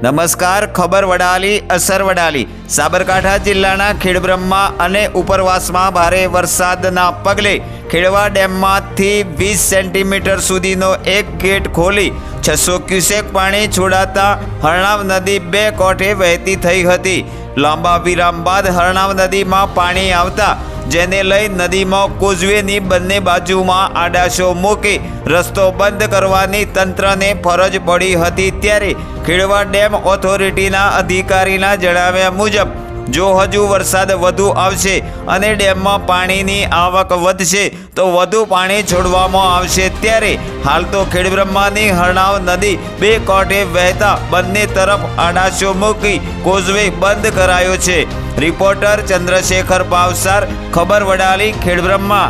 નમસ્કાર, ખબર વડાલી, અસર વડાલી. સાબરકાંઠા જિલ્લાના ખેડબ્રહ્મા અને ઉપરવાસમાં ભારે વરસાદના પગલે ખેડવા ડેમમાંથી વીસ સેન્ટીમીટર સુધીનો એક ગેટ ખોલી છસો ક્યુસેક પાણી છોડાતા હરણાવ નદી બે કોઠે વહેતી થઈ હતી. લાંબા વિરામ બાદ હરણાવ નદીમાં પાણી આવતા જેને લઈ નદીમાં કોઝવેની બંને બાજુમાં આડાશો મૂકી રસ્તો બંધ કરવાની તંત્રને ફરજ પડી હતી ત્યારે ખેડવા ડેમ ઓથોરિટીના અધિકારીના જણાવ્યા મુજબ જો હજુ વરસાદ વધુ આવશે અને ડેમમાં પાણીની આવક વધશે, તો વધુ પાણી છોડવામાં આવશે ત્યારે હાલ તો ખેડબ્રહ્માની હરણાવ નદી બે કોઠે વહેતા બંને તરફ આડાશો મૂકી કોઝવે બંધ કરાયો છે. રિપોર્ટર ચંદ્રશેખર પાવસાર, ખબર વડાલી, ખેડબ્રહ્મા.